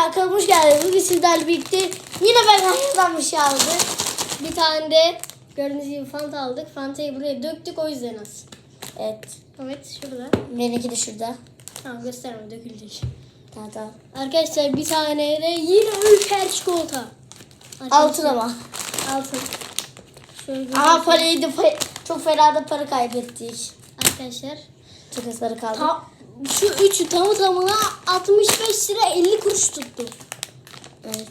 Arkadaşlar hoş geldiniz. Bugün sizlerle birlikte yine ben şey aldım. Bir tane de gördüğünüz gibi Fanta aldık. Fanta'yı buraya döktük o yüzden az. Evet. Evet şurada. Benimki de şurada. Tamam gösterme dökülecek. Tamam tamam. Arkadaşlar bir tane de yine ülker çikolata. Altın ama. Altın. Şöyle Ama parayı da çok fena da para kaybettik. Arkadaşlar. Çok para kaldı. Ta, şu üçü tamı tamına 65 lira 50 kuruş tuttu. Evet.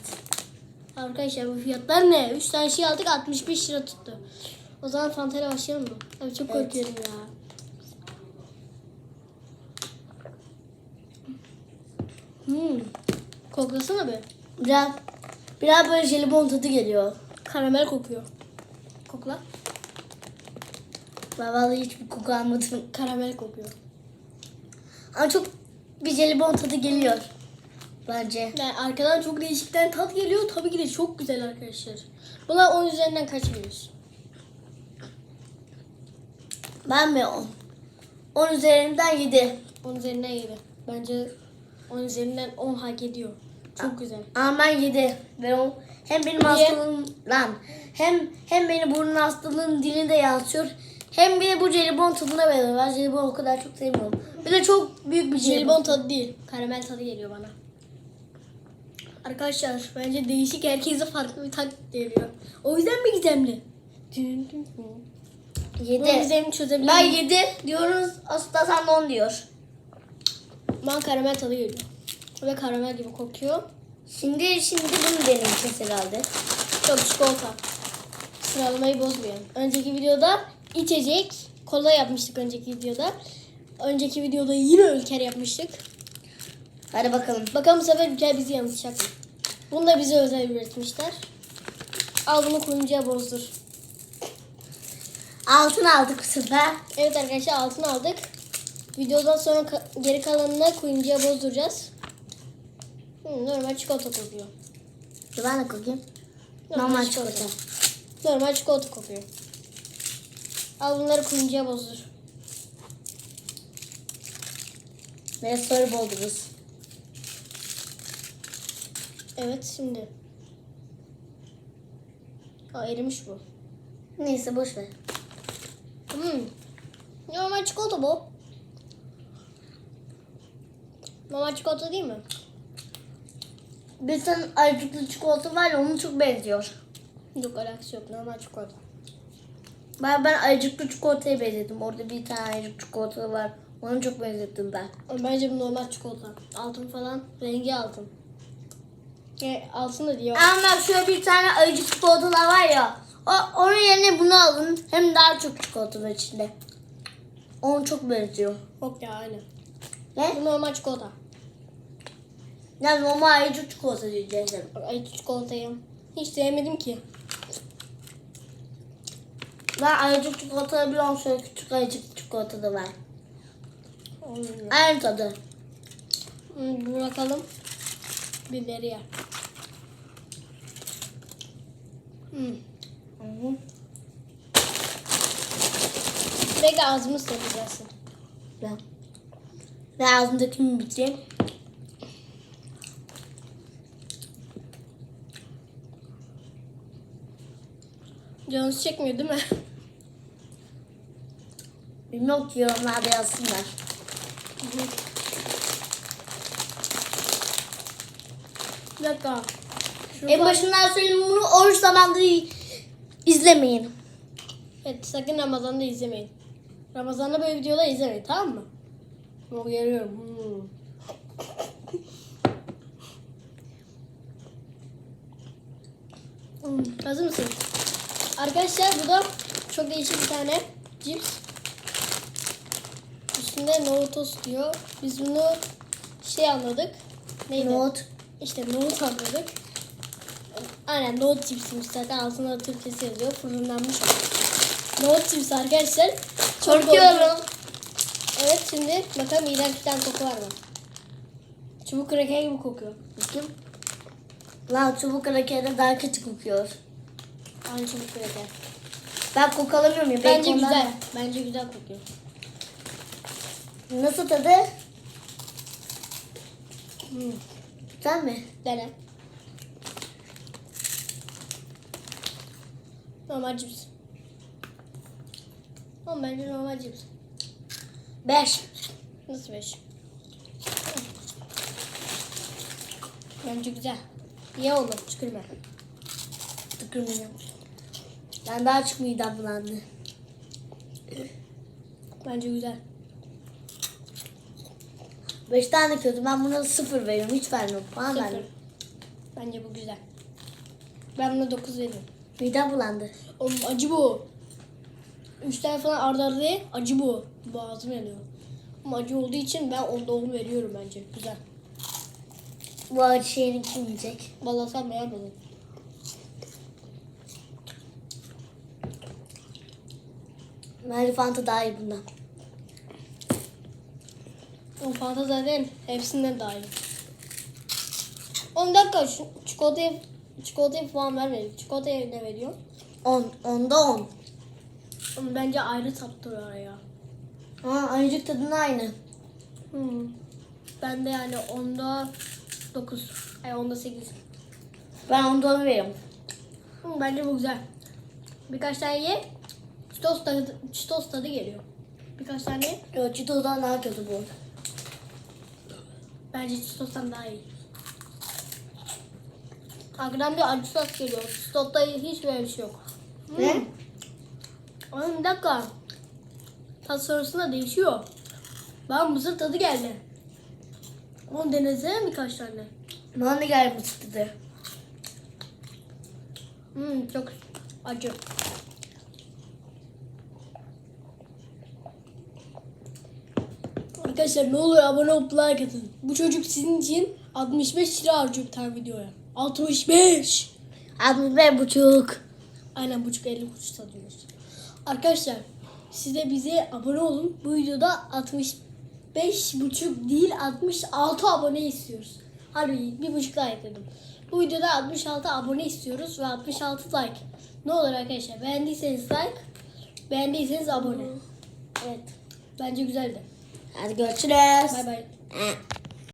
Arkadaşlar bu fiyatlar ne? 3 tane şey aldık 65 lira tuttu. O zaman Fanta'yla başlayalım mı? Abi çok Evet. korkuyorum ya. Hmm. Koklasana be. Biraz biraz böyle jelibon tadı geliyor. Karamel kokuyor. Kokla. Ben vallahi hiçbir koku almadım. Karamel kokuyor. Ama çok bir jelibon tadı geliyor. Bence. Yani arkadan çok değişikten tat geliyor. Tabii ki de çok güzel arkadaşlar. Buna 10 üzerinden kaç veriyorsun? Ben mi 10? 10 üzerinden 7. 10 üzerinden 7. Bence 10 üzerinden 10 hak ediyor. Çok güzel. Ama ben 7. Ve o hem benim Niye? hastalığım lan hem hem beni burun hastalığının dilinde yansıyor. Hem bir de bu jelibon tadına veriyor. Ben jelibon o kadar çok sevmiyorum. Bir de çok büyük bir jelibon. Jelibon tadı değil. Karamel tadı geliyor bana. Arkadaşlar bence değişik herkese farklı bir tat geliyor. O yüzden mi gizemli? Bunun 7. gizemini çözebilir Ben miyim? 7 diyoruz. Aslında sen 10 diyor. Bana karamel tadı geliyor. Ve karamel gibi kokuyor. Şimdi şimdi bunu deneyeceğiz herhalde. Çok çikolata. Sıralamayı bozmayalım. Önceki videoda içecek, kola yapmıştık önceki videoda. Önceki videoda yine ülker yapmıştık. Hadi bakalım. Bakalım bu sefer ülker bizi yanıltacak mı? Bunu da bize özel üretmişler. Al bunu kuyumcuya bozdur. Altın aldık bu sefer. Evet arkadaşlar altın aldık. Videodan sonra ka- geri kalanını kuyumcuya bozduracağız. Hı, normal çikolata kokuyor. Dur ben de kokayım. Normal çikolata. Normal çikolata kokuyor. Al bunları kuyumcuya bozdur. Ve sonra boldururuz. Evet şimdi. Aa erimiş bu. Neyse boş ver. Hmm. Normal çikolata bu. Normal çikolata değil mi? Bir tane ayıcıklı çikolata var ya onun çok benziyor. Yok alakası yok. Normal çikolata. Ben, ben ayıcıklı çikolataya benzettim. Orada bir tane ayıcık çikolata var. Onu çok benzettim ben. Bence bu normal çikolata. Altın falan. Rengi altın. E, altın da diyor. Ama bak şöyle bir tane ayıcık çikolatalar var ya. O, onun yerine bunu alın. Hem daha çok çikolata var içinde. Onu çok benziyor. Yok ya aynı. Ne? Bu normal çikolata. Yani normal ayıcık çikolata diyeceğiz. Ay çikolatayı. Hiç sevmedim ki. Ben ayıcık çikolata biliyorum. Şöyle küçük ayıcık çikolata da var. Aynı tadı. Bir bakalım. Biberi yer. Hmm. Bekle ağzımı temizlesin. Ben. Ve ağzımdaki mi bitireyim? Canınız çekmiyor değil mi? Bilmiyorum ki yorumlarda yazsınlar. Bir dakika. Şurada- En başından söyleyeyim bunu oruç zamanında izlemeyin. Evet sakın Ramazan'da izlemeyin. Ramazan'da böyle videolar izlemeyin tamam mı? Bunu uyarıyorum. Hmm. Hmm, Hazır mısın? Arkadaşlar bu da çok değişik bir tane cips. Üstünde nohutos diyor. Biz bunu şey anladık. Neydi? Nohut. İşte nohut anladık. Aynen nohut cipsiymiş zaten altında Türkçesi yazıyor. Fırınlanmış. Nohut cipsi arkadaşlar. Çok Korkuyorum. Evet şimdi bakalım iğrenç bir tane koku var mı? Çubuk kraker gibi kokuyor. Bakayım. Lan çubuk krakerden daha kötü kokuyor. Aynı çubuk kraker. Ben koku alamıyorum ya. Bence belki ondan güzel. da. Bence güzel kokuyor. Nasıl tadı? Hmm. Sen mi? Dene. Normal cips. Ama bence normal cips. 5. Nasıl beş? Bence güzel. İyi oldu. Tükürme. Tıkırmayacağım. Ben daha çok midem bulandı. Bence güzel. 5 tane kötü. Ben buna 0 veriyorum. Hiç vermiyorum. Puan Sıfır. vermiyorum. Bence bu güzel. Ben buna 9 veririm. Midem bulandı. Oğlum acı bu. 3 tane falan arda ye, acı bu. Boğazım yanıyor. Ama acı olduğu için ben onda 10 veriyorum bence. Güzel. Bu acı şeyini kim yiyecek? Vallahi sen beğenmedin. Bence Fanta daha iyi bundan. O fanta zaten hepsinden daha iyi. 10 dakika şu çikolataya, çikolataya puan vermedik. Çikolataya ne veriyor? 10. 10'da 10. Ama bence ayrı tattırıyor ya. Ha, ayıcık tadının aynı. Hmm. Ben de yani onda 9. Ay onda 8. Ben 10'da 10 veriyorum. Hmm, bence bu güzel. Birkaç tane ye. Çitos tadı, çitos tadı geliyor. Birkaç tane. Yok Cheetos'dan daha kötü bu. Bence çitostan daha iyi. Arkadan bir acı sos geliyor. Çitosta hiç böyle bir şey yok. Ne? Oğlum bir dakika. Tat sonrasında değişiyor. Ben mısır tadı geldi. Onu denesene birkaç tane. Bana da geldi bu çıktı. Hmm, çok acı. Arkadaşlar ne oluyor abone olup like atın. Bu çocuk sizin için 65 lira harcıyor bir tane videoya. 65. 65 buçuk. Aynen buçuk 50 kuruş satıyoruz. Arkadaşlar siz de bize abone olun. Bu videoda 65 buçuk değil 66 abone istiyoruz. Harbi bir buçuk like dedim. Bu videoda 66 abone istiyoruz ve 66 like. Ne olur arkadaşlar beğendiyseniz like, beğendiyseniz abone. Evet. Bence güzeldi. Hadi görüşürüz. Bay bay. Eh.